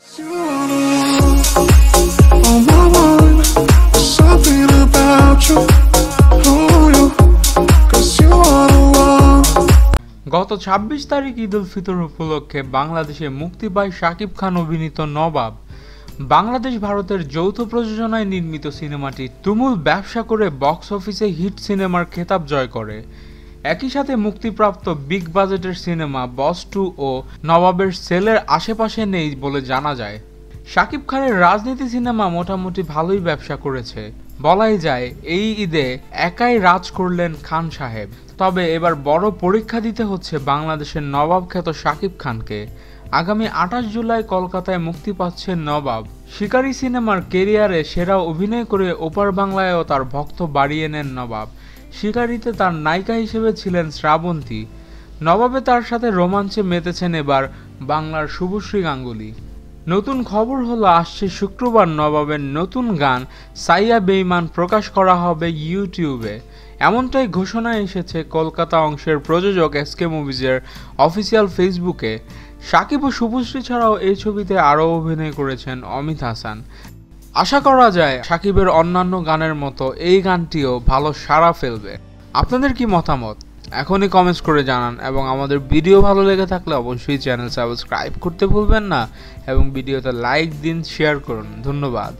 গত ২৬ তারিখ ঈদ উল ফিতর উপলক্ষে বাংলাদেশে মুক্তি পায় শাকিব খান অভিনীত নবাব। বাংলাদেশ ভারতের যৌথ প্রযোজনায় নির্মিত সিনেমাটি তুমুল ব্যবসা করে বক্স অফিসে হিট সিনেমার খেতাব জয় করে। একই সাথে মুক্তিপ্রাপ্ত বিগ বাজেটের সিনেমা বস টু ও নবাবের সেলের আশেপাশে নেই বলে জানা যায়। শাকিব খানের রাজনীতি সিনেমা মোটামুটি ভালোই ব্যবসা করেছে। বলাই যায়, এই ঈদে একাই রাজ করলেন খান সাহেব। তবে এবার বড় পরীক্ষা দিতে হচ্ছে বাংলাদেশের নবাব খ্যাত শাকিব খানকে। আগামী আঠাশ জুলাই কলকাতায় মুক্তি পাচ্ছে নবাব। শিকারী সিনেমার কেরিয়ারে সেরা অভিনয় করে ওপার বাংলায়ও তার ভক্ত বাড়িয়ে নেন নবাব। শিকারীতে তার নায়িকা হিসেবে ছিলেন শ্রাবন্তী। নবাবে তার সাথে রোমাঞ্চে মেতেছেন এবার বাংলার শুভশ্রী গাঙ্গুলি। নতুন খবর হলো, আসছে শুক্রবার নবাবের নতুন গান সাইয়া বেইমান প্রকাশ করা হবে ইউটিউবে। এমনটাই ঘোষণা এসেছে কলকাতা অংশের প্রযোজক এসকে মুভিজের অফিসিয়াল ফেসবুকে। সাকিব ও শুভশ্রী ছাড়াও এই ছবিতে আরও অভিনয় করেছেন অমিত হাসান। আশা করা যায় সাকিবের অন্যান্য গানের মতো এই গানটিও ভালো সাড়া ফেলবে। আপনাদের কি মতামত? এখনই কমেন্টস করে জানান এবং আমাদের ভিডিও ভালো লেগে থাকলে অবশ্যই চ্যানেল সাবস্ক্রাইব করতে ভুলবেন না এবং ভিডিওতে লাইক দিন শেয়ার করুন। ধন্যবাদ।